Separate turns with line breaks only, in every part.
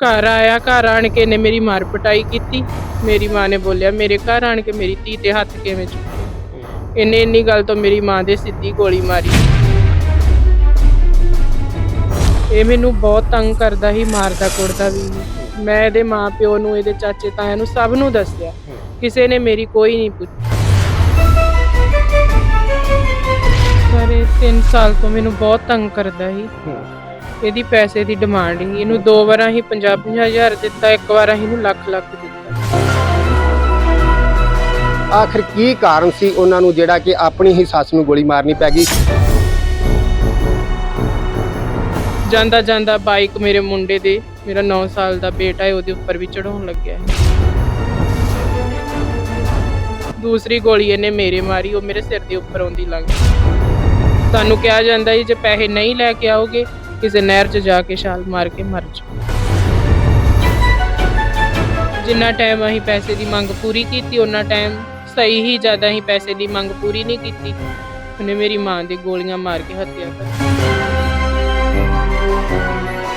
ਘਰ ਆਇਆ, ਘਰ ਆਣ ਕੇ ਨੇ ਮੇਰੀ ਮਾਰ ਪਟਾਈ ਕੀਤੀ। ਮੇਰੀ ਮਾਂ ਨੇ ਬੋਲਿਆ, ਮੇਰੇ ਘਰ ਆਣ ਕੇ ਮੇਰੀ ਧੀ ਤੇ ਹੱਥ ਕਿਵੇਂ ਚੁੱਕੇ ਇਹਨੇ ਇੰਨੀ ਗੱਲ ਤੋਂ ਮੇਰੀ ਮਾਂ ਦੇ ਸਿੱਧੀ ਗੋਲੀ ਮਾਰੀ। ਇਹ ਮੈਨੂੰ ਬਹੁਤ ਤੰਗ ਕਰਦਾ ਸੀ, ਮਾਰਦਾ ਕੁੱਟਦਾ ਵੀ। ਮੈਂ ਇਹਦੇ ਮਾਂ ਪਿਓ ਨੂੰ, ਇਹਦੇ ਚਾਚੇ ਤਾਇਆਂ ਨੂੰ ਸਭ ਨੂੰ ਦੱਸਿਆ। ਕਿਸੇ ਨੇ ਮੇਰੀ ਕੋਈ ਨਹੀਂ ਪੁੱਛੀ ਪਰ ਇਹ 3 ਸਾਲ ਤੋਂ ਮੈਨੂੰ ਬਹੁਤ ਤੰਗ ਕਰਦਾ ਸੀ। ਇਹਦੀ ਪੈਸੇ ਦੀ ਡਿਮਾਂਡ ਸੀ ਇਹਨੂੰ ਦੋ ਵਾਰਾਂ ਹੀ 50 ਹਜ਼ਾਰ ਦਿੱਤਾ ਇੱਕ ਵਾਰ ਅਸੀਂ ਇਹਨੂੰ ਲੱਖ ਲੱਖ ਦਿੱਤਾ।
ਆਖਰ ਕੀ ਕਾਰਨ ਸੀ ਉਹਨਾਂ ਨੂੰ ਜਿਹੜਾ ਕਿ ਆਪਣੀ ਹੀ ਸੱਸ ਨੂੰ ਗੋਲੀ ਮਾਰਨੀ ਪੈ ਗਈ?
ਜਾਂਦਾ ਜਾਂਦਾ ਬਾਈਕ ਮੇਰੇ ਮੁੰਡੇ ਦੇ ਮੇਰਾ 9 ਸਾਲ ਦਾ ਬੇਟਾ ਹੈ ਉਹਦੇ ਉੱਪਰ ਵੀ ਚੜਾਉਣ ਲੱਗਿਆ ਦੂਸਰੀ ਗੋਲੀ ਇਹਨੇ ਮੇਰੇ ਮਾਰੀ ਉਹ ਮੇਰੇ ਸਿਰ ਦੇ ਉੱਪਰ ਆਉਂਦੀ ਲੰਘ ਸਾਨੂੰ ਕਿਹਾ ਜਾਂਦਾ ਹੈ ਜੇ ਪੈਸੇ ਨਹੀਂ ਲੈ ਕੇ ਆਓਗੇ ਕਿਸੇ ਨਹਿਰ 'ਚ ਜਾ ਕੇ ਛਾਲ ਮਾਰ ਕੇ ਮਰ ਜਾਓ। ਜਿੰਨਾ ਟਾਈਮ ਅਸੀਂ ਪੈਸੇ ਦੀ ਮੰਗ ਪੂਰੀ ਕੀਤੀ ਉਹਨਾਂ ਟਾਈਮ ਸਹੀ ਹੀ ਜ਼ਿਆਦਾ ਹੀ ਪੈਸੇ ਦੀ ਮੰਗ ਪੂਰੀ ਨਹੀਂ ਕੀਤੀ, ਉਹਨੇ ਮੇਰੀ ਮਾਂ ਦੀ ਗੋਲੀਆਂ ਮਾਰ ਕੇ ਹੱਤਿਆ ਕਰ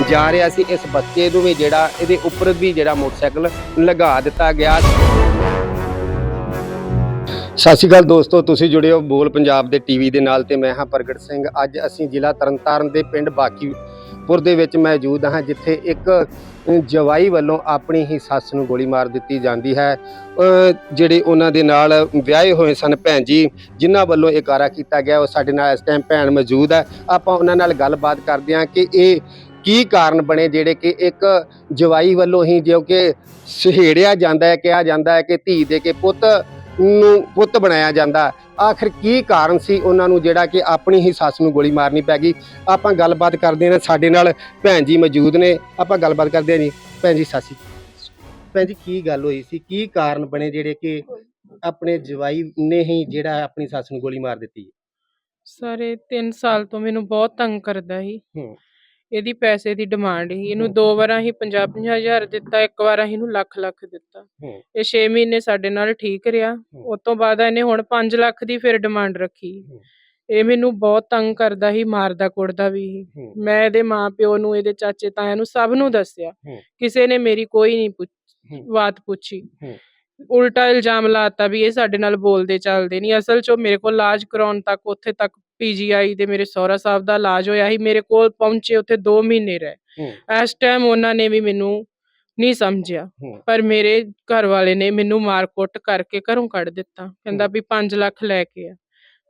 ਜਾ ਰਿਹਾ ਸੀ ਇਸ ਬੱਚੇ ਨੂੰ ਵੀ ਜਿਹੜਾ ਇਹਦੇ ਉੱਪਰ ਵੀ ਜਿਹੜਾ ਮੋਟਰਸਾਈਕਲ ਲਗਾ ਦਿੱਤਾ ਗਿਆ। ਸਤਿ ਸ਼੍ਰੀ ਅਕਾਲ ਦੋਸਤੋ, ਤੁਸੀਂ ਜੁੜੇ ਹੋ ਬੋਲ ਪੰਜਾਬ ਦੇ ਟੀਵੀ ਦੇ ਨਾਲ ਤੇ ਮੈਂ ਹਾਂ ਪ੍ਰਗਟ ਸਿੰਘ। ਅੱਜ ਅਸੀਂ ਜ਼ਿਲ੍ਹਾ ਤਰਨਤਾਰਨ ਦੇ ਪਿੰਡ ਬਾਕੀ ਪੁਰ ਦੇ ਵਿੱਚ ਮੌਜੂਦ ਹਾਂ, ਜਿੱਥੇ ਇੱਕ ਜਵਾਈ ਵੱਲੋਂ ਆਪਣੀ ਹੀ ਸੱਸ ਨੂੰ ਗੋਲੀ ਮਾਰ ਦਿੱਤੀ ਜਾਂਦੀ ਹੈ। ਜਿਹੜੇ ਉਹਨਾਂ ਦੇ ਨਾਲ ਵਿਆਹੇ ਹੋਏ ਸਨ ਭੈਣ ਜੀ, ਜਿਨ੍ਹਾਂ ਵੱਲੋਂ ਇਹ ਕਾਰਾ ਕੀਤਾ ਗਿਆ, ਉਹ ਸਾਡੇ ਨਾਲ ਇਸ ਟਾਈਮ ਭੈਣ ਮੌਜੂਦ ਹੈ। ਆਪਾਂ ਉਹਨਾਂ ਨਾਲ ਗੱਲਬਾਤ ਕਰਦੇ ਹਾਂ ਕਿ ਇਹ ਕੀ ਕਾਰਨ ਬਣੇ, ਜਿਹੜੇ ਕਿ ਇੱਕ ਜਵਾਈ ਵੱਲੋਂ ਹੀ ਜੋ ਕਿ ਸਹੇੜਿਆ ਜਾਂਦਾ ਹੈ, ਕਿਹਾ ਜਾਂਦਾ ਹੈ ਕਿ ਧੀ ਦੇ ਕੇ ਪੁੱਤ ਨੂੰ ਪੁੱਤ ਬਣਾਇਆ ਜਾਂਦਾ। ਆਖਰ ਕੀ ਕਾਰਨ ਸੀ ਉਹਨਾਂ ਨੂੰ ਜਿਹੜਾ ਕਿ ਆਪਣੀ ਹੀ ਸੱਸ ਨੂੰ ਗੋਲੀ ਮਾਰਨੀ ਪੈ ਗਈ? ਆਪਾਂ ਗੱਲਬਾਤ ਕਰਦੇ ਹਾਂ ਸਾਡੇ ਨਾਲ ਭੈਣ ਜੀ ਮੌਜੂਦ ਨੇ। ਆਪਾਂ ਗੱਲਬਾਤ ਕਰਦੇ ਹਾਂ ਜੀ। ਭੈਣ ਜੀ ਸਾਸੀ ਭੈਣ ਜੀ ਕੀ ਗੱਲ ਹੋਈ ਸੀ? ਕੀ ਕਾਰਨ ਬਣੇ ਜਿਹੜੇ ਕਿ ਆਪਣੇ ਜਵਾਈ ਨੇ ਹੀ ਜਿਹੜਾ ਆਪਣੀ ਸੱਸ ਨੂੰ ਗੋਲੀ ਮਾਰ ਦਿੱਤੀ?
ਸਾਰੇ 3 ਸਾਲ ਤੋਂ ਮੈਨੂੰ ਬਹੁਤ ਤੰਗ ਕਰਦਾ ਸੀ।
ਹੂੰ।
ਇਹਦੀ ਪੈਸੇ ਦੀ ਡਿਮਾਂਡ ਸੀ ਇਹਨੂੰ। ਦੋ ਵਾਰਾਂ ਹੀ 50 ਹਜ਼ਾਰ ਦਿੱਤਾ ਇੱਕ ਵਾਰ ਅਸੀਂ ਇਹਨੂੰ ਲੱਖ ਲੱਖ ਦਿੱਤਾ
ਹੂੰ।
ਇਹ 6 ਮਹੀਨੇ ਸਾਡੇ ਨਾਲ ਠੀਕ ਰਿਹਾ ਉਸ ਤੋਂ ਬਾਅਦ ਇਹਨੇ ਹੁਣ 5 ਲੱਖ ਦੀ ਫਿਰ ਡਿਮਾਂਡ ਰੱਖੀ
ਹੂੰ।
ਇਹ ਮੈਨੂੰ ਬਹੁਤ ਤੰਗ ਕਰਦਾ ਸੀ ਮਾਰਦਾ ਕੁੱਟਦਾ ਵੀ ਸੀ
ਹੂੰ।
ਮੈਂ ਇਹਦੇ ਮਾਂ ਪਿਓ ਨੂੰ ਇਹਦੇ ਚਾਚੇ ਤਾਇਆਂ ਨੂੰ ਸਭ ਨੂੰ ਦੱਸਿਆ
ਹੂੰ।
ਕਿਸੇ ਨੇ ਮੇਰੀ ਕੋਈ ਨਹੀਂ ਪੁੱਛ
ਹੂੰ।
ਬਾਤ ਪੁੱਛੀ
ਹੂੰ।
ਉਲਟਾ ਇਲਜ਼ਾਮ ਲਾਤਾ ਵੀ ਇਹ ਸਾਡੇ ਨਾਲ ਬੋਲਦੇ ਚੱਲਦੇ ਨਹੀਂ ਅਸਲ 'ਚ ਉਹ ਮੇਰੇ ਕੋਲ ਇਲਾਜ ਕਰਾਉਣ ਤੱਕ ਉੱਥੇ ਤੱਕ ਪੀਜੀਆਈ ਦੇ ਮੇਰੇ ਸਹੁਰਾ ਸਾਹਿਬ ਦਾ ਇਲਾਜ ਹੋਇਆ ਸੀ ਮੇਰੇ ਕੋਲ ਪਹੁੰਚੇ ਉੱਥੇ 2 ਮਹੀਨੇ ਰਹੇ। ਇਸ ਟਾਈਮ ਉਹਨਾਂ ਨੇ ਵੀ ਮੈਨੂੰ ਨਹੀਂ ਸਮਝਿਆ। ਪਰ ਮੇਰੇ ਘਰ ਵਾਲੇ ਨੇ ਮੈਨੂੰ ਮਾਰ ਕੁੱਟ ਕਰਕੇ ਘਰੋਂ ਕੱਢ ਦਿੱਤਾ। ਕਹਿੰਦਾ ਵੀ 5 ਲੱਖ ਲੈ ਕੇ ਆ।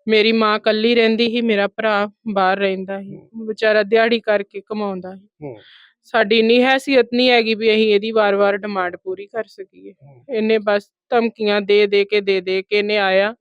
ਮੇਰੀ ਮਾਂ ਕੱਲੀ ਰਹਿੰਦੀ ਸੀ ਮੇਰਾ ਭਰਾ ਬਾਹਰ ਰਹਿੰਦਾ ਸੀ। ਵਿਚਾਰਾ ਦਿਹਾੜੀ ਕਰਕੇ ਕਮਾਉਂਦਾ ਸੀ। ਸਾਡੀ ਇੰਨੀ ਹੈਸੀਅਤ ਨਹੀਂ ਹੈਗੀ ਵੀ ਅਸੀਂ ਇਹਦੀ ਵਾਰ-ਵਾਰ ਡਿਮਾਂਡ ਪੂਰੀ ਕਰ ਸਕੀਏ। ਇਹਨੇ ਬਸ ਧਮਕੀਆਂ ਦੇ ਦੇ ਕੇ ਦੇ ਦੇ ਕੇ ਇਹਨੇ ਆਇਆ।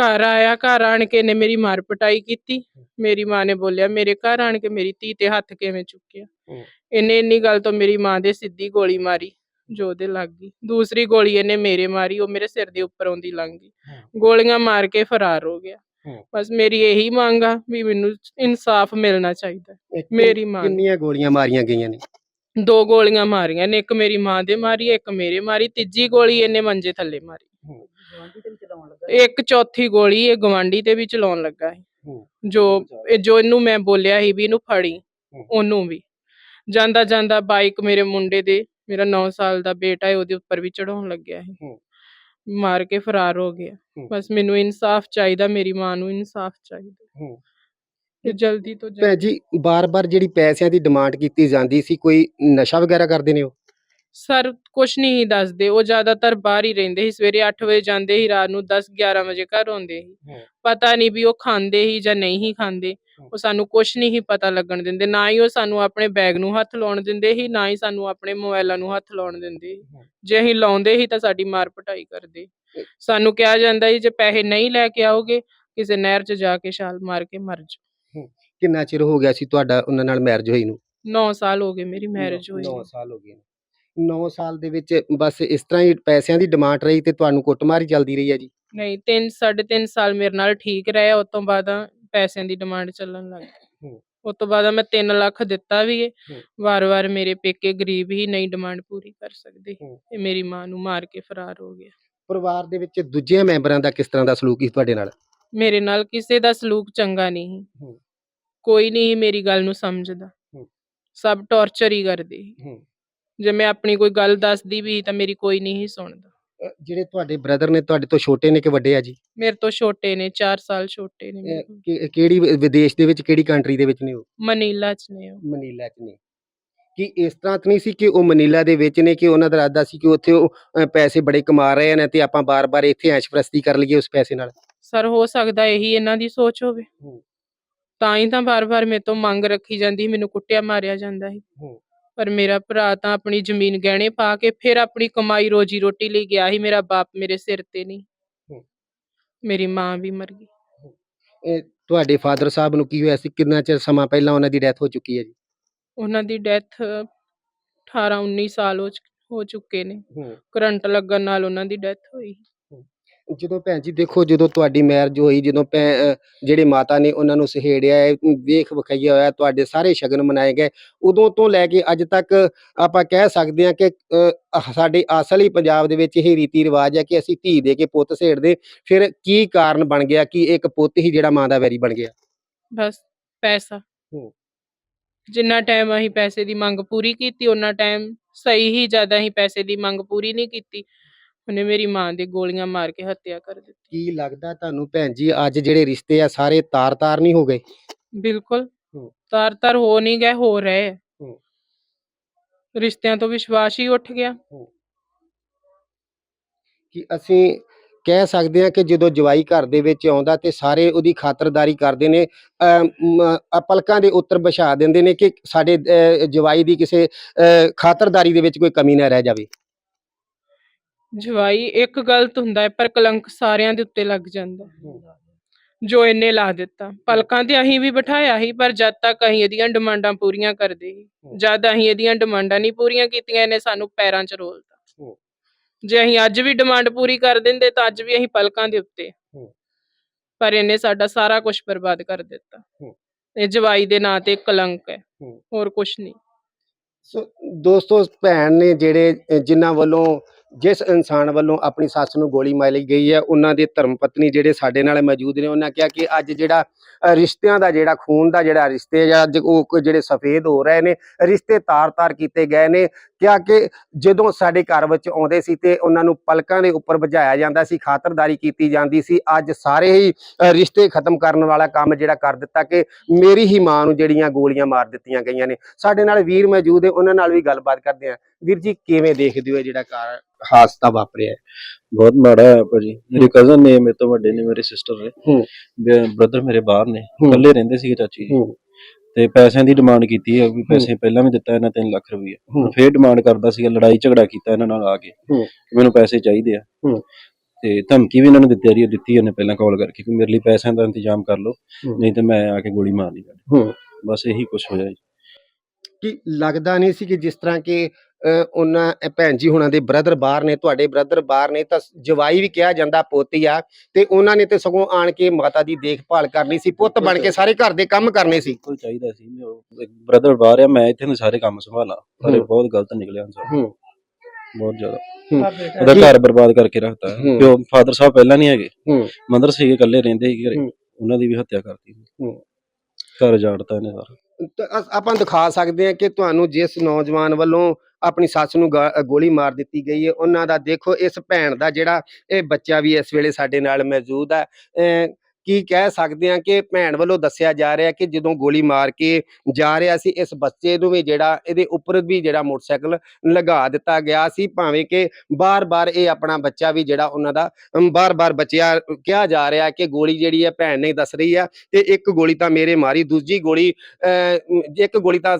ਘਰ ਆਇਆ ਘਰ ਆਣ ਕੇ ਇਹਨੇ ਮੇਰੀ ਮਾਰ ਪਟਾਈ ਕੀਤੀ। ਮੇਰੀ ਮਾਂ ਨੇ ਬੋਲਿਆ ਮੇਰੇ ਘਰ ਆਣ ਕੇ ਮੇਰੀ ਧੀ ਤੇ ਹੱਥ ਕਿਵੇਂ ਚੁੱਕਿਆ?
ਹੂੰ।
ਇਹਨੇ ਇੰਨੀ ਗੱਲ ਤੋਂ ਮੇਰੀ ਮਾਂ ਦੇ ਸਿੱਧੀ ਗੋਲੀ ਮਾਰੀ ਜੋ ਉਹਦੇ ਲੱਗ ਗਈ। ਦੂਸਰੀ ਗੋਲੀ ਇਹਨੇ ਮੇਰੇ ਮਾਰੀ ਉਹ ਮੇਰੇ ਸਿਰ ਦੇ ਉੱਪਰ ਆਉਂਦੀ ਲੰਘ ਗਈ। ਗੋਲੀਆਂ ਮਾਰ ਕੇ ਫਰਾਰ ਹੋ ਗਿਆ।
ਹੂੰ।
ਬਸ ਮੇਰੀ ਇਹੀ ਮੰਗ ਆ ਵੀ ਮੈਨੂੰ ਇਨਸਾਫ ਮਿਲਣਾ ਚਾਹੀਦਾ।
ਇਹ
ਮੇਰੀ ਮਾਂ ਨੂੰ।
ਕਿੰਨੀਆਂ ਗੋਲੀਆਂ ਮਾਰੀਆਂ ਗਈਆਂ ਨੇ?
ਦੋ ਗੋਲੀਆਂ ਮਾਰੀਆਂ ਨੇ ਇੱਕ ਮੇਰੀ ਮਾਂ ਦੇ ਮਾਰੀ ਇੱਕ ਮੇਰੇ ਮਾਰੀ ਤੀਜੀ ਗੋਲੀ ਇਹਨੇ ਮੰਜੇ ਥੱਲੇ ਮਾਰੀ। ਇੱਕ ਚੌਥੀ ਗੋਲੀ ਇਹ ਗਵਾਂਡੀ ਤੇ ਵੀ ਚਲਾਉਣ ਲੱਗਾ ਹੈ
ਹੂੰ।
ਜੋ ਇਹ ਜੋ ਇਹਨੂੰ ਮੈਂ ਬੋਲਿਆ ਸੀ ਵੀ ਇਹਨੂੰ ਫੜੀ। ਉਹਨੂੰ ਵੀ ਜਾਂਦਾ ਜਾਂਦਾ ਬਾਈਕ ਮੇਰੇ ਮੁੰਡੇ ਦੇ ਮੇਰਾ 9 ਸਾਲ ਦਾ ਬੇਟਾ ਹੈ ਉਹਦੇ ਉੱਪਰ ਵੀ ਚੜਾਉਣ ਲੱਗਿਆ ਹੈ
ਹੂੰ।
ਮਾਰ ਕੇ ਫਰਾਰ ਹੋ ਗਿਆ। ਬਸ ਮੈਨੂੰ ਇਨਸਾਫ ਚਾਹੀਦਾ ਮੇਰੀ ਮਾਂ ਨੂੰ ਇਨਸਾਫ ਚਾਹੀਦਾ। ਤੇ ਜਲਦੀ ਤੋਂ
ਭੈਣ
ਜਲਦੀ
ਜੀ ਬਾਰ-ਬਾਰ ਜਿਹੜੀ ਪੈਸਿਆਂ ਦੀ ਡਿਮਾਂਡ ਕੀਤੀ ਜਾਂਦੀ ਸੀ ਕੋਈ ਨਸ਼ਾ ਵਗੈਰਾ ਕਰਦੇ ਨੇ ਉਹ
ਸਰ ਕੁਛ ਨਹੀਂ ਦੱਸਦੇ। ਉਹ ਜ਼ਿਆਦਾਤਰ ਬਾਹਰ ਹੀ ਰਹਿੰਦੇ ਸੀ। ਸਵੇਰੇ 8 ਵਜੇ ਜਾਂਦੇ ਸੀ ਰਾਤ ਨੂੰ 10 11 ਵਜੇ ਘਰ ਆਉਂਦੇ ਸੀ।
ਹੂੰ।
ਪਤਾ ਨਹੀਂ ਵੀ ਉਹ ਖਾਂਦੇ ਹੀ ਜਾਂ ਨਹੀਂ ਹੀ ਖਾਂਦੇ। ਉਹ ਸਾਨੂੰ ਕੁਛ ਨਹੀਂ ਹੀ ਪਤਾ ਲੱਗਣ ਦਿੰਦੇ। ਨਾ ਹੀ ਉਹ ਸਾਨੂੰ ਆਪਣੇ ਬੈਗ ਨੂੰ ਹੱਥ ਲਾਉਣ ਦਿੰਦੇ ਸੀ ਨਾ ਹੀ ਸਾਨੂੰ ਆਪਣੇ ਮੋਬਾਈਲਾਂ ਨੂੰ ਹੱਥ ਲਾਉਣ ਦਿੰਦੇ ਸੀ।
ਹੂੰ।
ਜੇ ਅਸੀਂ ਲਾਉਂਦੇ ਸੀ ਤਾਂ ਸਾਡੀ ਮਾਰ ਪਟਾਈ ਕਰਦੇ। ਸਾਨੂੰ ਕਿਹਾ ਜਾਂਦਾ ਸੀ ਜੇ ਪੈਸੇ ਨਹੀਂ ਲੈ ਕੇ ਆਓਗੇ ਕਿਸੇ ਨਹਿਰ 'ਚ ਜਾ ਕੇ ਛਾਲ ਮਾਰ ਕੇ ਮਰ ਜਾਓ।
ਕਿੰਨਾ ਚਿਰ ਹੋ ਗਿਆ ਸੀ ਤੁਹਾਡਾ ਉਹਨਾਂ ਨਾਲ ਮੈਰਿਜ ਹੋਈ ਨੂੰ?
9 ਸਾਲ ਹੋ ਗਏ ਮੇਰੀ ਮੈਰਿਜ ਹੋਈ
9
ਨੂੰ।
ਸਾਲ ਹੋ ਗਏ 9 ਸਾਲ ਦੇ ਵਿੱਚ ਬਸ ਇਸ ਤਰ੍ਹਾਂ ਹੀ ਪੈਸਿਆਂ ਦੀ ਡਿਮਾਂਡ ਰਹੀ ਤੇ ਤੁਹਾਨੂੰ ਕੁੱਟਮਾਰ ਹੀ ਚੱਲਦੀ ਰਹੀ ਹੈ ਜੀ
ਨਹੀਂ ਤਿੰਨ ਸਾਢੇ ਤਿੰਨ ਸਾਲ ਮੇਰੇ ਨਾਲ ਠੀਕ ਰਿਹਾ ਉਸ ਤੋਂ ਬਾਅਦ ਪੈਸਿਆਂ ਦੀ ਡਿਮਾਂਡ ਚੱਲਣ ਲੱਗ ਗਈ
ਹੂੰ।
ਉਸ ਤੋਂ ਬਾਅਦ ਮੈਂ 3 ਲੱਖ ਦਿੱਤਾ ਵੀ ਏ
ਹੂੰ।
ਵਾਰ-ਵਾਰ ਮੇਰੇ ਪੇਕੇ ਗਰੀਬ ਹੀ ਨਹੀਂ ਡਿਮਾਂਡ ਪੂਰੀ ਕਰ ਸਕਦੇ
ਹੂੰ।
ਤੇ ਮੇਰੀ ਮਾਂ ਨੂੰ ਮਾਰ ਕੇ ਫਰਾਰ ਹੋ ਗਿਆ
ਪਰਿਵਾਰ ਦੇ ਵਿੱਚ ਦੂਜਿਆਂ ਮੈਂਬਰਾਂ ਦਾ ਕਿਸ ਤਰ੍ਹਾਂ ਦਾ ਸਲੂਕ ਸੀ ਤੁਹਾਡੇ ਨਾਲ
ਮੇਰੇ ਨਾਲ ਕਿਸੇ ਦਾ ਸਲੂਕ ਚੰਗਾ ਨਹੀਂ ਸੀ।
ਹੂੰ।
ਕੋਈ ਨਹੀਂ ਮੇਰੀ ਗੱਲ ਨੂੰ ਸਮਝਦਾ
ਹੂੰ।
ਸਭ ਟੌਰਚਰ ਹੀ ਕਰਦੇ ਸੀ। ਜੇ ਮੈਂ ਆਪਣੀ ਕੋਈ ਗੱਲ ਦੱਸਦੀ ਵੀ ਤਾਂ ਮੇਰੀ ਕੋਈ ਨਹੀਂ ਸੁਣਦਾ।
ਅ, ਜਿਹੜੇ ਤੁਹਾਡੇ ਬ੍ਰਦਰ ਨੇ ਤੁਹਾਡੇ ਤੋਂ ਛੋਟੇ ਨੇ ਕਿ ਵੱਡੇ ਆ ਜੀ?
ਮੇਰੇ ਤੋਂ ਛੋਟੇ ਨੇ 4 ਸਾਲ ਛੋਟੇ ਨੇ ਮੇਰੇ
ਅ,
ਤੋਂ।
ਕਿ- ਕਿਹੜੀ ਵਿ- ਵਿਦੇਸ਼ ਦੇ ਵਿੱਚ ਕਿਹੜੀ ਕੰਟਰੀ ਦੇ ਵਿੱਚ ਨੇ ਉਹ?
ਮਨੀਲਾ ਚ ਨੇ ਉਹ।
ਮਨੀਲਾ 'ਚ ਨੇ। ਕਿ ਇਸ ਤਰ੍ਹਾਂ ਤਾਂ ਨਹੀਂ ਸੀ ਕਿ ਉਹ ਮਨੀਲਾ ਦੇ ਵਿੱਚ ਨੇ ਕਿ ਉਹਨਾਂ ਦਾ ਇਰਾਦਾ ਸੀ ਕਿ ਉੱਥੇ ਉਹ ਅ, ਪੈਸੇ ਬੜੇ ਕਮਾ ਰਹੇ ਨੇ ਤੇ ਆਪਾਂ ਬਾਰ-ਬਾਰ ਇੱਥੇ ਐਸ਼ਪ੍ਰਸਤੀ ਕਰ ਲਈਏ ਉਸ ਪੈਸੇ ਨਾਲ?
ਸਰ ਹੋ ਸਕਦਾ ਇਹੀ ਇਹਨਾਂ ਦੀ ਸੋਚ ਹੋਵੇ।
ਹੂੰ।
ਤਾਂ ਹੀ ਤਾਂ ਬਾਰ-ਬਾਰ ਮੇਰੇ ਤੋਂ ਮੰਗ ਰੱਖੀ ਜਾਂਦੀ ਮੈਨੂੰ ਕੁੱਟਿਆ ਮਾਰਿਆ ਜਾਂਦਾ ਸੀ।
ਹੂੰ।
ਪਰ ਮੇਰਾ ਭਰਾ ਤਾਂ ਆਪਣੀ ਜ਼ਮੀਨ ਗਹਿਣੇ ਪਾ ਕੇ ਫਿਰ ਆਪਣੀ ਕਮਾਈ ਰੋਜੀ ਰੋਟੀ ਲਈ ਗਿਆ ਸੀ ਮੇਰਾ ਬਾਪ ਮੇਰੇ ਸਿਰ ਤੇ ਨਹੀਂ।
ਹੂੰ।
ਮੇਰੀ ਮਾਂ ਵੀ ਮਰ ਗਈ।
ਇਹ ਤੁਹਾਡੇ ਫਾਦਰ ਸਾਹਿਬ ਨੂੰ ਕੀ ਹੋਇਆ ਸੀ? ਕਿੰਨਾ ਚਿਰ ਸਮਾਂ ਪਹਿਲਾਂ ਉਹਨਾਂ ਦੀ ਡੈਥ ਹੋ ਚੁੱਕੀ ਹੈ ਜੀ?
ਉਹਨਾਂ ਦੀ ਡੈਥ 18 19 ਸਾਲ ਹੋ ਹੋ ਚੁੱਕੇ ਨੇ। ਕਰੰਟ ਲੱਗਣ ਨਾਲ ਉਹਨਾਂ ਦੀ ਡੈਥ ਹੋਈ।
ਜਦੋਂ ਭੈਣ ਜੀ ਦੇਖੋ ਜਦੋਂ ਤੁਹਾਡੀ ਮੈਰਿਜ ਹੋਈ ਜਦੋਂ ਭੈ ਅ, ਜਿਹੜੇ ਮਾਤਾ ਨੇ ਉਹਨਾਂ ਨੂੰ ਸਹੇੜਿਆ ਹੈ, ਵੇਖ ਵਿਖਾਈਆ ਹੋਇਆ ਤੁਹਾਡੇ ਸਾਰੇ ਸ਼ਗਨ ਮਨਾਏ ਗਏ ਉਦੋਂ ਤੋਂ ਲੈ ਕੇ ਅੱਜ ਤੱਕ ਆਪਾਂ ਕਹਿ ਸਕਦੇ ਹਾਂ ਕਿ ਅ, ਅਹ ਸਾਡੇ ਅਸਲ ਹੀ ਪੰਜਾਬ ਦੇ ਵਿੱਚ ਇਹ ਰੀਤੀ ਰਿਵਾਜ ਹੈ ਕਿ ਅਸੀਂ ਧੀ ਦੇ ਕੇ ਪੁੱਤ ਸਹੇੜਦੇ ਫਿਰ ਕੀ ਕਾਰਨ ਬਣ ਗਿਆ ਕਿ ਇੱਕ ਪੁੱਤ ਹੀ ਜਿਹੜਾ ਮਾਂ ਦਾ ਵੈਰੀ ਬਣ ਗਿਆ?
ਬਸ ਪੈਸਾ।
ਹੂੰ।
ਜਿੰਨਾ ਟਾਈਮ ਅਸੀਂ ਪੈਸੇ ਦੀ ਮੰਗ ਪੂਰੀ ਕੀਤੀ ਉਹਨਾਂ ਟਾਈਮ ਸਹੀ ਹੀ ਜ਼ਿਆਦਾ ਅਸੀਂ ਪੈਸੇ ਦੀ ਮੰਗ ਪੂਰੀ ਨਹੀਂ ਕੀਤੀ। ਉਹਨੇ ਮੇਰੀ ਮਾਂ ਦੇ ਗੋਲੀਆਂ ਮਾਰ ਕੇ ਹੱਤਿਆ ਕਰ ਦਿੱਤੀ
ਕੀ ਲੱਗਦਾ ਤੁਹਾਨੂੰ ਭੈਣ ਜੀ ਅੱਜ ਜਿਹੜੇ ਰਿਸ਼ਤੇ ਆ ਸਾਰੇ ਤਾਰ-ਤਾਰ ਨਹੀਂ ਹੋ ਗਏ
ਬਿਲਕੁਲ
ਹੂੰ।
ਤਾਰ ਤਾਰ ਹੋ ਨਹੀਂ ਗਏ ਹੋ ਰਹੇ ਆ।
ਹੂੰ।
ਰਿਸ਼ਤਿਆਂ ਤੋਂ ਵਿਸ਼ਵਾਸ ਹੀ ਉੱਠ ਗਿਆ
ਕਿ ਅਸੀਂ ਕਹਿ ਸਕਦੇ ਹਾਂ ਕਿ ਜਦੋਂ ਜਵਾਈ ਘਰ ਦੇ ਵਿੱਚ ਆਉਂਦਾ ਤੇ ਸਾਰੇ ਉਹਦੀ ਖਾਤਰਦਾਰੀ ਕਰਦੇ ਨੇ ਅਮ, ਅ, ਪਲਕਾਂ ਦੇ ਉੱਤਰ ਵਿਛਾ ਦਿੰਦੇ ਨੇ ਕਿ ਸਾਡੇ ਅ, ਜਵਾਈ ਦੀ ਕਿਸੇ ਅ, ਖਾਤਰਦਾਰੀ ਦੇ ਵਿੱਚ ਕੋਈ ਕਮੀ ਨਾ ਰਹਿ ਜਾਵੇ
ਜਵਾਈ ਇੱਕ ਗਲਤ ਹੁੰਦਾ ਹੈ ਪਰ ਕਲੰਕ ਸਾਰਿਆਂ ਦੇ ਉੱਤੇ ਲੱਗ ਜਾਂਦਾ ਜੋ ਇਹਨੇ ਲਾ ਦਿੱਤਾ ਪਲਕਾਂ ਤੇ ਅਸੀਂ ਵੀ ਬਿਠਾਇਆ ਸੀ ਪਰ ਜਦ ਤੱਕ ਅਸੀਂ ਇਹਦੀਆਂ ਡਿਮਾਂਡਾਂ ਪੂਰੀਆਂ ਕਰਦੇ ਸੀ। ਜਦ ਅਸੀਂ ਇਹਦੀਆਂ ਡਿਮਾਂਡਾਂ ਨਹੀਂ ਪੂਰੀਆਂ ਕੀਤੀਆਂ ਇਹਨੇ ਸਾਨੂੰ ਪੈਰਾਂ 'ਚ ਰੋਲਤਾ। ਜੇ ਅਸੀਂ ਅੱਜ ਵੀ ਡਿਮਾਂਡ ਪੂਰੀ ਕਰ ਦਿੰਦੇ ਤਾਂ ਅੱਜ ਵੀ ਅਸੀਂ ਪਲਕਾਂ ਦੇ ਉੱਤੇ। ਪਰ ਇਹਨੇ ਸਾਡਾ ਸਾਰਾ ਕੁਝ ਬਰਬਾਦ ਕਰ ਦਿੱਤਾ। ਇਹ ਜਵਾਈ ਦੇ ਨਾਂ ਤੇ ਕਲੰਕ ਹੈ
ਹੂੰ।
ਹੋਰ ਕੁਝ ਨਹੀਂ
ਸੋ ਦੋਸਤੋ ਭੈਣ ਨੇ ਜਿਹੜੇ ਅ, ਜਿਨ੍ਹਾਂ ਵੱਲੋਂ ਜਿਸ ਇਨਸਾਨ ਵੱਲੋਂ ਆਪਣੀ ਸੱਸ ਨੂੰ ਗੋਲੀ ਮਾਰੀ ਗਈ ਹੈ, ਉਹਨਾਂ ਦੇ ਧਰਮ ਪਤਨੀ ਜਿਹੜੇ ਸਾਡੇ ਨਾਲ ਮੌਜੂਦ ਨੇ, ਉਹਨਾਂ ਕਿਹਾ ਕਿ ਅੱਜ ਜਿਹੜਾ ਰਿਸ਼ਤਿਆਂ ਦਾ ਜਿਹੜਾ, ਖੂਨ ਦਾ ਜਿਹੜਾ ਰਿਸ਼ਤੇ ਜਾਂ ਅੱਜ ਉਹ ਜਿਹੜੇ ਸਫੇਦ ਹੋ ਰਹੇ ਨੇ, ਰਿਸ਼ਤੇ ਤਾਰ-ਤਾਰ ਕੀਤੇ ਗਏ ਨੇ, ਕਿਹਾ ਕਿ ਜਦੋਂ ਸਾਡੇ ਘਰ ਵਿੱਚ ਆਉਂਦੇ ਸੀ ਤੇ ਉਹਨਾਂ ਨੂੰ ਪਲਕਾਂ ਦੇ ਉੱਪਰ ਵਜਾਇਆ ਜਾਂਦਾ ਸੀ, ਖਾਤਰਦਾਰੀ ਕੀਤੀ ਜਾਂਦੀ ਸੀ, ਅੱਜ ਸਾਰੇ ਹੀ ਰਿਸ਼ਤੇ ਖਤਮ ਕਰਨ ਵਾਲਾ ਕੰਮ ਜਿਹੜਾ ਕਰ ਦਿੱਤਾ ਕਿ ਮੇਰੀ ਹੀ ਮਾਂ ਨੂੰ ਜਿਹੜੀਆਂ ਗੋਲੀਆਂ ਮਾਰ ਦਿੱਤੀਆਂ ਗਈਆਂ ਨੇ। ਸਾਡੇ ਨਾਲ ਵੀਰ ਮੌਜੂਦ ਹੈ ਉਹਨਾਂ ਨਾਲ ਵੀ ਗੱਲਬਾਤ ਕਰਦੇ ਆ ਵੀਰ ਜੀ ਕਿਵੇਂ ਦੇਖਦੇ ਹੋ ਇਹ ਜਿਹੜਾ ਕਾਰ ਹਾਦਸਾ ਵਾਪਰਿਆ ਹੈ?
ਬਹੁਤ ਮਾੜਾ ਹੈ ਭਾਜੀ ਮੇਰੇ ਕਜ਼ਨ ਨੇ ਮੇਰੇ ਤੋਂ ਵੱਡੇ ਨੇ ਮੇਰੇ ਸਿਸਟਰ ਨੇ
ਹੂੰ।
ਬ੍ਰਦਰ ਮੇਰੇ ਬਾਹਰ ਨੇ
ਹੂੰ।
ਇਕੱਲੇ ਰਹਿੰਦੇ ਸੀਗੇ ਚਾਚੀ ਜੀ
ਹੂੰ।
ਤੇ ਪੈਸਿਆਂ ਦੀ ਡਿਮਾਂਡ ਕੀਤੀ ਹੈ ਵੀ ਪੈਸੇ ਪਹਿਲਾਂ ਵੀ ਦਿੱਤਾ ਇਹਨਾਂ 3 ਲੱਖ ਰੁਪਏ
ਹੂੰ।
ਫੇਰ ਡਿਮਾਂਡ ਕਰਦਾ ਸੀਗਾ ਲੜਾਈ ਝਗੜਾ ਕੀਤਾ ਇਹਨਾਂ ਨਾਲ ਆ ਕੇ
ਹੂੰ।
ਕਿ ਮੈਨੂੰ ਪੈਸੇ ਚਾਹੀਦੇ ਆ
ਹੂੰ।
ਤੇ ਧਮਕੀ ਵੀ ਇਹਨਾਂ ਨੂੰ ਦਿੱਤੀ ਰਹੀ ਦਿੱਤੀ ਉਹਨੇ ਪਹਿਲਾਂ ਕਾਲ ਕਰਕੇ ਕਿ ਮੇਰੇ ਲਈ ਪੈਸਿਆਂ ਦਾ ਇੰਤਜ਼ਾਮ ਕਰ ਲਓ
ਹੂੰ।
ਨਹੀਂ ਤੇ ਮੈਂ ਆ ਕੇ ਗੋਲੀ ਮਾਰਨੀ ਹੂੰ। ਬਸ ਇਹੀ ਕੁਝ ਹੋਇਆ ਜੀ
ਕਿ ਲੱਗਦਾ ਨਹੀਂ ਸੀ ਕਿ ਜਿਸ ਤਰ੍ਹਾਂ ਕਿ ਉਹਨਾਂ ਭੈਣ ਜੀ ਹੁਣਾਂ ਦੇ ਬ੍ਰਦਰ ਬਾਹਰ ਨੇ ਤੁਹਾਡੇ ਬ੍ਰਦਰ ਬਾਹਰ ਨੇ ਤਾਂ ਜਵਾਈ ਵੀ ਕਿਹਾ ਜਾਂਦਾ ਪੋਤੀ ਆ ਤੇ ਉਹਨਾਂ ਨੇ ਤੇ ਸਗੋਂ ਆਣ ਕੇ ਮਾਤਾ ਦੀ ਦੇਖਭਾਲ ਕਰਨੀ ਸੀ ਪੁੱਤ ਬਣ ਕੇ ਸਾਰੇ ਘਰ ਦੇ ਕੰਮ ਕਰਨੇ ਸੀ
ਬਿਲਕੁਲ ਚਾਹੀਦਾ ਸੀ ਬ੍ਰਦਰ ਬਾਹਰ ਆ ਮੈਂ ਇੱਥੇ ਨੇ ਸਾਰੇ ਕੰਮ ਸੰਭਾਲਾਂ ਪਰ ਇਹ
ਹੂੰ।
ਬਹੁਤ ਗਲਤ ਨਿਕਲਿਆ ਇਨਸਾਨ
ਹੂੰ।
ਬਹੁਤ ਜ਼ਿਆਦਾ
ਹੂੰ।
ਉਹਦਾ। ਘਰ ਬਰਬਾਦ ਕਰਕੇ ਰੱਖਤਾ
ਹੂੰ।
ਪਿਓ ਫਾਦਰ ਸਾਹਿਬ ਪਹਿਲਾਂ ਨਹੀਂ ਹੈਗੇ
ਹੂੰ।
ਮਦਰ ਸੀਗੇ ਇਕੱਲੇ ਰਹਿੰਦੇ ਸੀ ਘਰੇ
ਹੂੰ।
ਉਹਨਾਂ ਦੀ ਵੀ ਹੱਤਿਆ ਕਰਤੀ
ਹੂੰ।
ਘਰ ਜਾੜਤਾ ਇਹਨੇ ਸਾਰਾ
ਆਪਾਂ ਦਿਖਾ ਸਕਦੇ ਹਾਂ ਕਿ ਤੁਹਾਨੂੰ ਜਿਸ ਨੌਜਵਾਨ ਵੱਲੋਂ ਆਪਣੀ ਸੱਸ ਨੂੰ ਗਾ- ਗੋਲੀ ਮਾਰ ਦਿੱਤੀ ਗਈ ਹੈ। ਉਹਨਾਂ ਦਾ ਦੇਖੋ ਇਸ ਭੈਣ ਦਾ ਜਿਹੜਾ ਇਹ ਬੱਚਾ ਵੀ ਇਸ ਵੇਲੇ ਸਾਡੇ ਨਾਲ ਮੌਜੂਦ ਹੈ। ਅ, ਕੀ ਕਹਿ ਸਕਦੇ ਹਾਂ ਕਿ ਭੈਣ ਵੱਲੋਂ ਦੱਸਿਆ ਜਾ ਰਿਹਾ ਕਿ ਜਦੋਂ ਗੋਲੀ ਮਾਰ ਕੇ ਜਾ ਰਿਹਾ ਸੀ ਇਸ ਬੱਚੇ ਨੂੰ ਵੀ ਜਿਹੜਾ ਇਹਦੇ ਉੱਪਰ ਵੀ ਜਿਹੜਾ ਮੋਟਰਸਾਈਕਲ ਲਗਾ ਦਿੱਤਾ ਗਿਆ ਸੀ ਭਾਵੇਂ ਕਿ ਬਾਰ-ਬਾਰ ਇਹ ਆਪਣਾ ਬੱਚਾ ਵੀ ਜਿਹੜਾ ਉਹਨਾਂ ਦਾ ਬਾਰ-ਬਾਰ ਬਚਿਆ ਕਿਹਾ ਜਾ ਰਿਹਾ ਕਿ ਗੋਲੀ ਜਿਹੜੀ ਹੈ ਭੈਣ ਨੇ ਦੱਸ ਰਹੀ ਹੈ ਤੇ ਇੱਕ ਗੋਲੀ ਤਾਂ ਮੇਰੇ ਮਾਰੀ ਦੂਜੀ ਗੋਲੀ ਅਹ, ਇੱਕ ਗੋਲੀ ਤਾਂ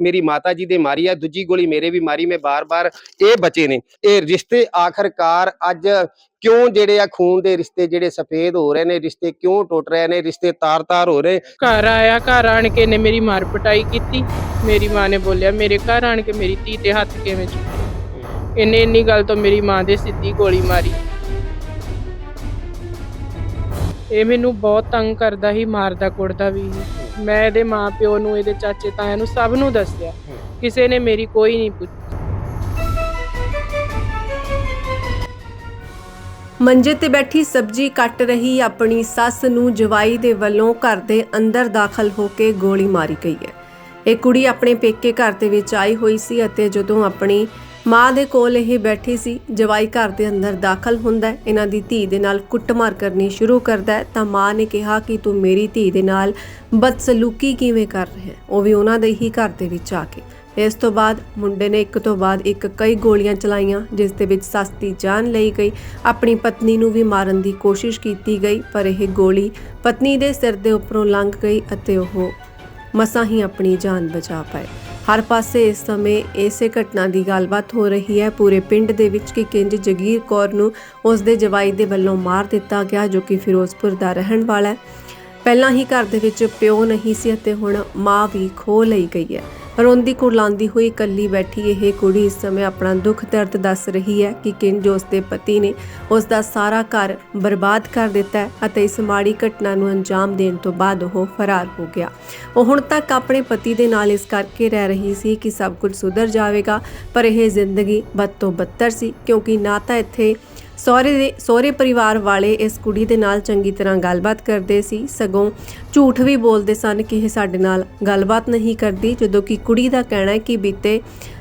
ਮੇਰੀ ਮਾਤਾ ਜੀ ਦੇ ਮਾਰੀ ਆ ਦੂਜੀ ਗੋਲੀ ਮੇਰੇ ਵੀ ਮਾਰੀ ਮੈਂ ਬਾਰ-ਬਾਰ ਇਹ ਬਚੇ ਨੇ। ਇਹ ਰਿਸ਼ਤੇ ਆਖਰਕਾਰ ਅੱਜ ਕਿਉਂ ਜਿਹੜੇ ਆ ਖੂਨ ਦੇ ਰਿਸ਼ਤੇ ਜਿਹੜੇ ਸਫੇਦ ਹੋ ਰਹੇ ਨੇ ਰਿਸ਼ਤੇ ਕਿਉਂ ਟੁੱਟ ਰਹੇ ਨੇ ਰਿਸ਼ਤੇ ਤਾਰ-ਤਾਰ ਹੋ ਰਹੇ?
ਘਰ ਆਇਆ ਘਰ ਆਣ ਕੇ ਨੇ ਮੇਰੀ ਮਾਰ ਪਟਾਈ ਕੀਤੀ। ਮੇਰੀ ਮਾਂ ਨੇ ਬੋਲਿਆ ਮੇਰੇ ਘਰ ਆਣ ਕੇ ਮੇਰੀ ਧੀ ਤੇ ਹੱਥ ਕਿਵੇਂ ਚੁੱਕੇ ਇਹਨੇ ਇੰਨੀ ਗੱਲ ਤੋਂ ਮੇਰੀ ਮਾਂ ਦੇ ਸਿੱਧੀ ਗੋਲੀ ਮਾਰੀ। ਇਹ ਮੈਨੂੰ ਬਹੁਤ ਤੰਗ ਕਰਦਾ ਸੀ ਮਾਰਦਾ ਕੁੱਟਦਾ ਵੀ। ਮੈਂ ਇਹਦੇ ਮਾਂ ਪਿਓ ਨੂੰ ਇਹਦੇ ਚਾਚੇ ਤਾਇਆਂ ਨੂੰ ਸਭ ਨੂੰ ਦੱਸਿਆ। ਕਿਸੇ ਨੇ ਮੇਰੀ ਕੋਈ ਨਹੀਂ ਪੁੱਛੀ
ਮੰਜੇ ਤੇ ਬੈਠੀ ਸਬਜ਼ੀ ਕੱਟ ਰਹੀ ਆਪਣੀ ਸੱਸ ਨੂੰ ਜਵਾਈ ਦੇ ਵੱਲੋਂ ਘਰ ਦੇ ਅੰਦਰ ਦਾਖਲ ਹੋ ਕੇ ਗੋਲੀ ਮਾਰੀ ਗਈ ਹੈ। ਇਹ ਕੁੜੀ ਆਪਣੇ ਪੇਕੇ ਘਰ ਦੇ ਵਿੱਚ ਆਈ ਹੋਈ ਸੀ ਅਤੇ ਜਦੋਂ ਆਪਣੀ ਮਾਂ ਦੇ ਕੋਲ ਇਹ ਬੈਠੀ ਸੀ, ਜਵਾਈ ਘਰ ਦੇ ਅੰਦਰ ਦਾਖਲ ਹੁੰਦਾ ਇਹਨਾਂ ਦੀ ਧੀ ਦੇ ਨਾਲ ਕੁੱਟਮਾਰ ਕਰਨੀ ਸ਼ੁਰੂ ਕਰਦਾ ਤਾਂ ਮਾਂ ਨੇ ਕਿਹਾ ਕਿ ਤੂੰ ਮੇਰੀ ਧੀ ਦੇ ਨਾਲ ਬਦਸਲੂਕੀ ਕਿਵੇਂ ਕਰ ਰਿਹਾ ਉਹ ਵੀ ਉਹਨਾਂ ਦੇ ਹੀ ਘਰ ਦੇ ਵਿੱਚ ਆ ਕੇ। ਇਸ ਤੋਂ ਬਾਅਦ ਮੁੰਡੇ ਨੇ ਇੱਕ ਤੋਂ ਬਾਅਦ ਇੱਕ ਕਈ ਗੋਲੀਆਂ ਚਲਾਈਆਂ, ਜਿਸ ਦੇ ਵਿੱਚ ਸੱਸ ਦੀ ਜਾਨ ਲਈ ਗਈ। ਆਪਣੀ ਪਤਨੀ ਨੂੰ ਵੀ ਮਾਰਨ ਦੀ ਕੋਸ਼ਿਸ਼ ਕੀਤੀ ਗਈ, ਪਰ ਇਹ ਗੋਲੀ ਪਤਨੀ ਦੇ ਸਿਰ ਦੇ ਉੱਪਰੋਂ ਲੰਘ ਗਈ ਅਤੇ ਉਹ ਮਸਾਂ ਹੀ ਆਪਣੀ ਜਾਨ ਬਚਾ ਪਾਏ। ਹਰ ਪਾਸੇ ਇਸ ਸਮੇਂ ਇਸੇ ਘਟਨਾ ਦੀ ਗੱਲਬਾਤ ਹੋ ਰਹੀ ਹੈ। ਪੂਰੇ ਪਿੰਡ ਦੇ ਵਿੱਚ ਕਿ ਕਿੰਜ ਜਗੀਰ ਕੌਰ ਨੂੰ ਉਸ ਦੇ ਜਵਾਈ ਦੇ ਵੱਲੋਂ ਮਾਰ ਦਿੱਤਾ ਗਿਆ, ਜੋ ਕਿ ਫਿਰੋਜ਼ਪੁਰ ਦਾ ਰਹਿਣ ਵਾਲਾ ਹੈ। ਪਹਿਲਾਂ ਹੀ ਘਰ ਦੇ ਵਿੱਚ ਪਿਓ ਨਹੀਂ ਸੀ ਅਤੇ ਹੁਣ ਮਾਂ ਵੀ ਖੋ ਲਈ ਗਈ ਹੈ। ਰੋਂਦੀ ਕੁਰਲਾਉਂਦੀ ਹੋਈ ਇਕੱਲੀ ਬੈਠੀ ਇਹ ਕੁੜੀ ਇਸ ਸਮੇਂ ਆਪਣਾ ਦੁੱਖ ਦਰਦ ਦੱਸ ਰਹੀ ਹੈ ਕਿ ਕਿੰਜ ਉਸ ਦੇ ਪਤੀ ਨੇ ਉਸ ਦਾ ਸਾਰਾ ਘਰ ਬਰਬਾਦ ਕਰ ਦਿੱਤਾ ਹੈ ਅਤੇ ਇਸ ਮਾੜੀ ਘਟਨਾ ਨੂੰ ਅੰਜਾਮ ਦੇਣ ਤੋਂ ਬਾਅਦ ਉਹ ਫਰਾਰ ਹੋ ਗਿਆ। ਉਹ ਹੁਣ ਤੱਕ ਆਪਣੇ ਪਤੀ ਦੇ ਨਾਲ ਇਸ ਕਰਕੇ ਰਹਿ ਰਹੀ ਸੀ ਕਿ ਸਭ ਕੁਝ ਸੁਧਰ ਜਾਵੇਗਾ, ਪਰ ਇਹ ਜ਼ਿੰਦਗੀ ਬਦ ਤੋਂ ਬੱਤਰ ਸੀ, ਕਿਉਂਕਿ ਨਾ ਤਾਂ ਇੱਥੇ ਸਹੁਰੇ ਦੇ ਸਹੁਰੇ ਪਰਿਵਾਰ ਵਾਲੇ ਇਸ ਕੁੜੀ ਦੇ ਨਾਲ ਚੰਗੀ ਤਰ੍ਹਾਂ ਗੱਲਬਾਤ ਕਰਦੇ ਸੀ। ਸਗੋਂ ਝੂਠ ਵੀ ਬੋਲਦੇ ਸਨ ਕਿ ਇਹ ਸਾਡੇ ਨਾਲ ਗੱਲਬਾਤ ਨਹੀਂ ਕਰਦੀ, ਜਦੋਂ ਕਿ ਕੁੜੀ ਦਾ ਕਹਿਣਾ ਹੈ ਕਿ ਬੀਤੇ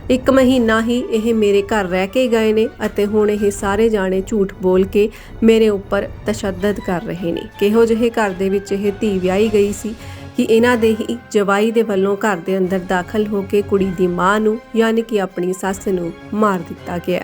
ਇੱਕ ਮਹੀਨਾ ਹੀ ਇਹ ਮੇਰੇ ਘਰ ਰਹਿ ਕੇ ਗਏ ਨੇ ਅਤੇ ਹੁਣ ਇਹ ਸਾਰੇ ਜਾਣੇ ਝੂਠ ਬੋਲ ਕੇ ਮੇਰੇ ਉੱਪਰ ਤਸ਼ੱਦਦ ਕਰ ਰਹੇ ਨੇ। ਕਿਹੋ ਜਿਹੇ ਘਰ ਦੇ ਵਿੱਚ ਇਹ ਧੀ ਵਿਆਹੀ ਗਈ ਸੀ ਕਿ ਇਹਨਾਂ ਦੇ ਹੀ ਜਵਾਈ ਦੇ ਵੱਲੋਂ ਘਰ ਦੇ ਅੰਦਰ ਦਾਖਲ ਹੋ ਕੇ ਕੁੜੀ ਦੀ ਮਾਂ ਨੂੰ, ਯਾਨੀ ਕਿ ਆਪਣੀ ਸੱਸ ਨੂੰ ਮਾਰ ਦਿੱਤਾ ਗਿਆ।